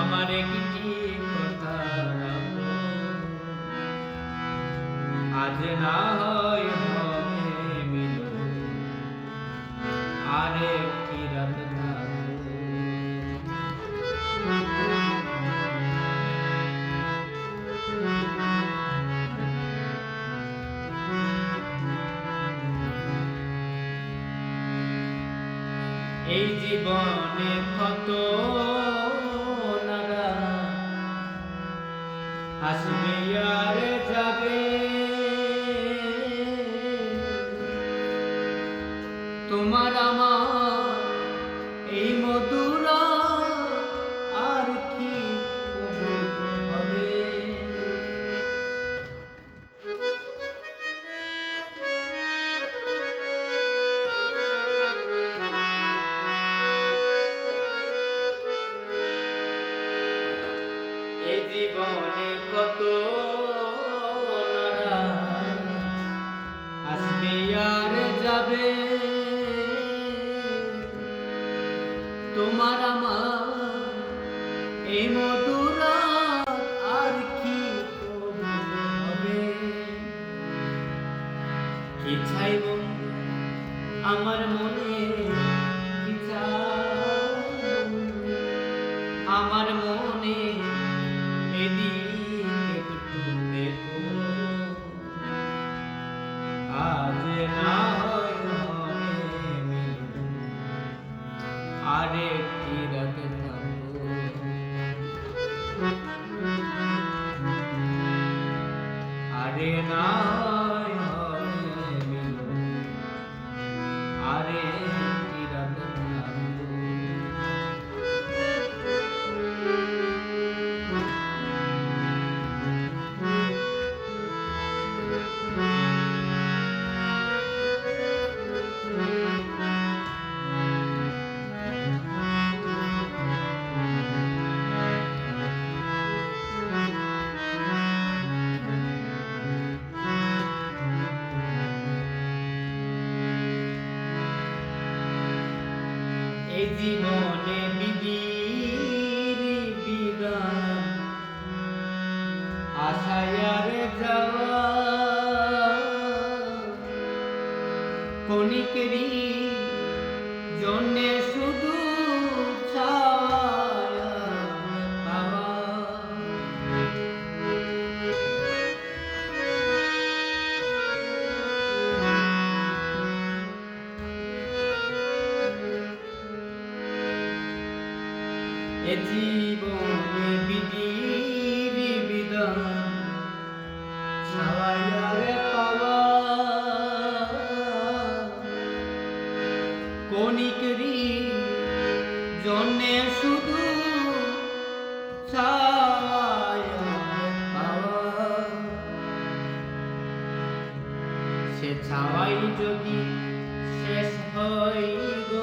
আমার একটি। আজ না হয় এই জীবনে কত জীবনে কত আসবে আর যাবে তোমার আমার এই মধুরা আর কি হবে? কি আমার মনে? আরে জীবনে বিধির বিধান। আশায় যাওয়া কণিকেরই এ জীবনে বিধির বিধান ছাওয়ারে পাওয়া কণিকরি জন্যে শুধু সে ছাওয়াই যদি শেষ হয় গো।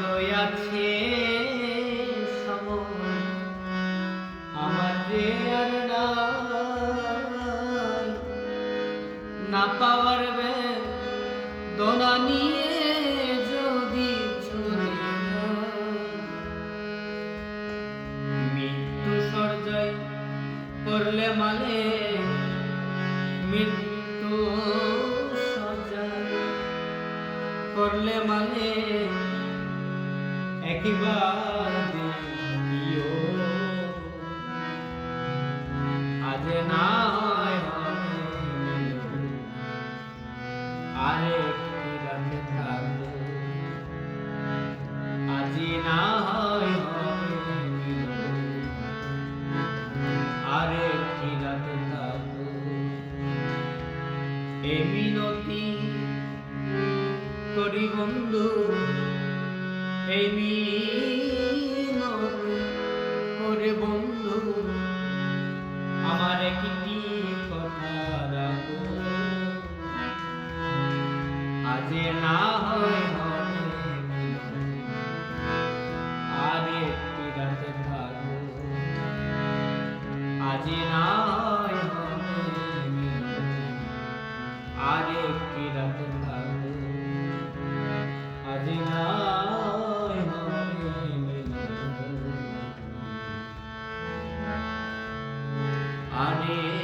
রয়াছে সময়। আমার যে আর নাই, না পাওয়ার দোনা নিয়ে যদি মৃত্যু সর্জয় করলে মানে মৃত্যু করলে মানে একবার দেখিও আজ না রাতে আজি না হয় মিলন। আরেকটি রাতে থাকব এ মিনতি করি বন্ধু এই মিনতি করে বন্ধু আমার একটি কথা রাখো। আজ না রে